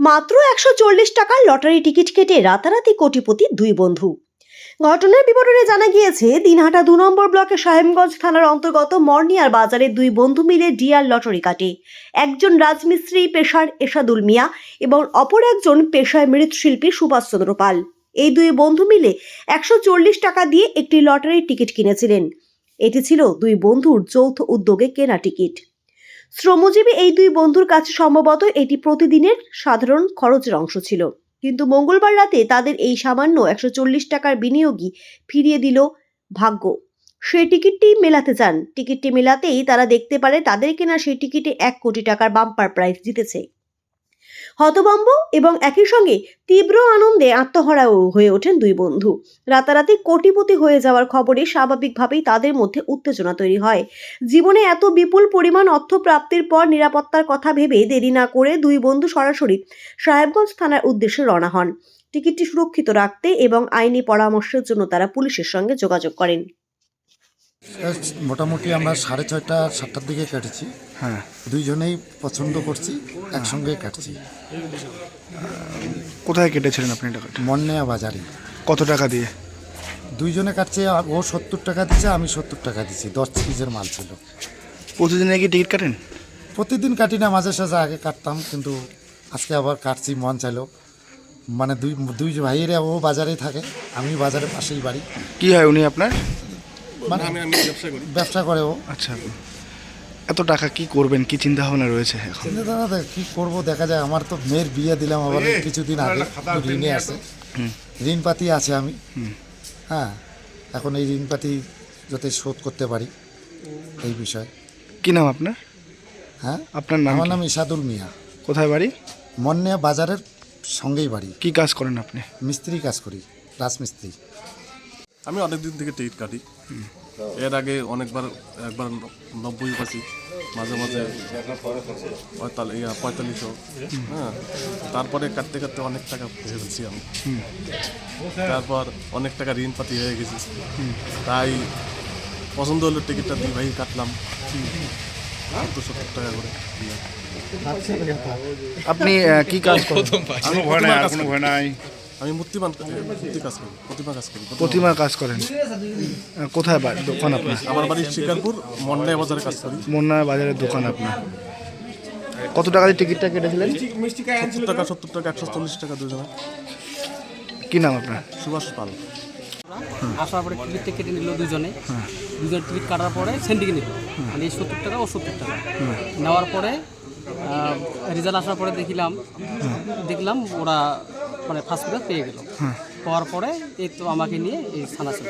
মাত্র একশো চল্লিশ টাকার লটারি টিকিট কেটে রাতারাতি কোটিপতি দুই বন্ধু। ঘটনার বিবরণে জানা গিয়েছে, দিনহাটা দু নম্বর ব্লকের সাহেবগঞ্জ থানার অন্তর্গত মর্নিয়ার বাজারে দুই বন্ধু মিলে ডিয়ার লটারি কাটে। একজন রাজমিস্ত্রি পেশার এশাদুল মিয়া এবং অপর একজন পেশায় মৃৎশিল্পী সুভাষচন্দ্র পাল। এই দুই বন্ধু মিলে একশো চল্লিশ টাকা দিয়ে একটি লটারির টিকিট কিনেছিলেন। এটি ছিল দুই বন্ধুর যৌথ উদ্যোগে কেনা টিকিট। শ্রমজীবী এই দুই বন্ধুর কাছে সম্ভবত এটি প্রতিদিনের সাধারণ খরচের অংশ ছিল। কিন্তু মঙ্গলবার রাতে তাদের এই সামান্য একশো চল্লিশ টাকার বিনিয়োগই ফিরিয়ে দিল ভাগ্য। সেই টিকিটটি মেলাতে যান। টিকিটটি মেলাতেই তারা দেখতে পারে তাদের কেনা সেই টিকিটে এক কোটি টাকার বাম্পার প্রাইজ জিতেছে। হতবম্ব এবং একই সঙ্গে তীব্র আনন্দে আত্মহারাও হয়ে ওঠেন দুই বন্ধু। রাতারাতি কোটিপতি হয়ে যাওয়ার খবরে স্বাভাবিকভাবেই তাদের মধ্যে উত্তেজনা তৈরি হয়। জীবনে এত বিপুল পরিমাণ অর্থ প্রাপ্তির পর নিরাপত্তার কথা ভেবে দেরি না করে দুই বন্ধু সরাসরি সাহেবগঞ্জ থানার উদ্দেশ্যে রওনা হন। টিকিটটি সুরক্ষিত রাখতে এবং আইনি পরামর্শের জন্য তারা পুলিশের সঙ্গে যোগাযোগ করেন। মোটামুটি আমরা সাড়ে ছয়টা সাতটার দিকে কেটেছি। হ্যাঁ। দুইজনেই পছন্দ করছি একসঙ্গে কাটছি। কোথায় কেটেছিলেন আপনি টাকাটা মন্নেয়া বাজারে। কত টাকা দিয়ে? দুইজনে কাটছে আর ও সত্তর টাকা দিচ্ছে আমি সত্তর টাকা দিচ্ছি দশ পিসের মাল ছিল। প্রতিদিন কি টিকিট কাটেন? প্রতিদিন কাটি না মাঝে সাঝে আগে কাটতাম কিন্তু আজকে আবার কাটছি মন চাইলো। মানে দুই দুই ভাইয়েরা ও বাজারেই থাকে আমি বাজারের পাশেই বাড়ি। কি হয় উনি আপনার? মানে ব্যবসা করে। ও আচ্ছা এত টাকা কি করবেন? কি চিন্তা ভাবনা রয়েছে এখন? চিন্তা দেখ, কি করব? দেখা যায় আমার তো মেয়ের বিয়ে দিলাম আবার কিছুদিন আগে একটু ঋণে আছে ঋণ পাতি আছে আমি। হ্যাঁ এখন এই ঋণ পাতি যাতে শোধ করতে পারি এই বিষয়। কি নাম আপনার? হ্যাঁ? আপনার নাম আমার কি? নাম ইসাদুল মিয়া। কোথায় বাড়ি? মন্যা বাজারের সঙ্গেই বাড়ি। কি কাজ করেন আপনি? মিস্ত্রি কাজ করি রাজমিস্ত্রি। আমি অনেক দিন থেকে টিকিট কাটি। এর আগে অনেকবার একবার নব্বই পাচ্ছি মাঝে মাঝে পঁয়তাল্লিশ ইয়া পঁয়তাল্লিশও। হ্যাঁ তারপরে কাটতে কাটতে অনেক টাকা ফেলছি আমি। তারপর অনেক টাকা ঋণ পাতি হয়ে গেছি। তাই পছন্দ হলো টিকিটটা দুই ভাই কাটলাম। সত্তর সত্তর টাকা করে আপনি কি কাজ করেন? আমি প্রতিমা কাজ করি। আমি মূর্তিমান মূর্তি কাজ করি প্রতিমা কাজ করি প্রতিমা। প্রতিমার কাজ করেন। কোথায় বাড়ি দোকান আপনার? আমার বাড়ি শিকারপুর মন্ডাই বাজারে কাজ করি। মন্না বাজারের দোকান আপনার। কত টাকা দিয়ে টিকিটটা কেটেছিলেন? সত্তর টাকা সত্তর টাকা একশো চল্লিশ টাকা দুজনে কি নাম আপনার? সুভাষ পাল। আসার পরে টিকিটটা কেটে নিল দুজনে। দুজন টিকিট কাটার পরে সেন্ডিকে নিল। মানে এই সত্তর টাকা ও সত্তর টাকা। নেওয়ার পরে রেজাল্ট আসার পরে দেখিলাম দেখলাম ওরা মানে ফার্স্ট পেয়ে গেল। পাওয়ার পরে এই তো আমাকে নিয়ে এই থানা ছিল